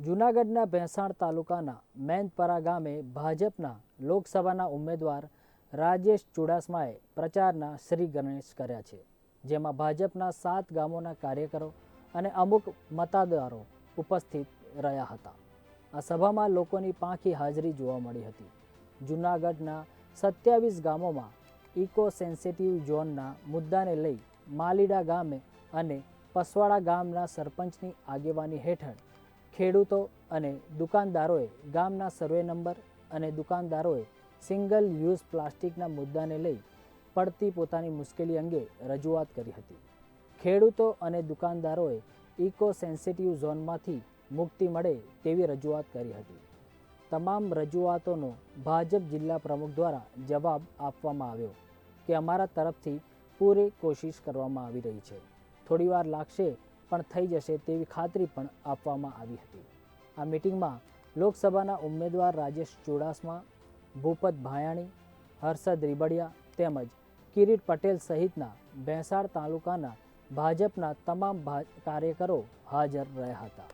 જૂનાગઢના ભેંસાણ તાલુકાના મેંદપરા ગામે ભાજપના લોકસભાના ઉમેદવાર રાજેશ ચુડાસમાએ પ્રચારના શ્રી ગણેશ કર્યા છે, જેમાં ભાજપના સાત ગામોના કાર્યકરો અને અમુક મતદારો ઉપસ્થિત રહ્યા હતા. આ સભામાં લોકોની પાંખી હાજરી જોવા મળી હતી. જૂનાગઢના સત્યાવીસ ગામોમાં ઇકો સેન્સિટિવ ઝોનના મુદ્દાને લઈ માલીડા ગામે અને પસવાડા ગામના સરપંચની આગેવાની હેઠળ ખેડૂતો અને દુકાનદારોએ ગામના સર્વે નંબર અને દુકાનદારોએ સિંગલ યુઝ પ્લાસ્ટિકના મુદ્દાને લઈ પડતી પોતાની મુશ્કેલી અંગે રજૂઆત કરી હતી. ખેડૂતો અને દુકાનદારોએ ઇકો સેન્સિટિવ ઝોનમાંથી મુક્તિ મળે તેવી રજૂઆત કરી હતી. તમામ રજૂઆતોનો ભાજપ જિલ્લા પ્રમુખ દ્વારા જવાબ આપવામાં આવ્યો કે અમારા તરફથી પૂરી કોશિશ કરવામાં આવી રહી છે. થોડીવાર લાગશે પણ થઈ જશે તેવી ખાતરી પણ આપવામાં આવી હતી. આ મિટિંગમાં લોકસભાના ઉમેદવાર રાજેશ ચુડાસમા, ભૂપત ભાયાણી, હર્ષદ રીબડિયા તેમજ કિરીટ પટેલ સહિતના ભેંસાળ તાલુકાના ભાજપના તમામ કાર્યકરો હાજર રહ્યા હતા.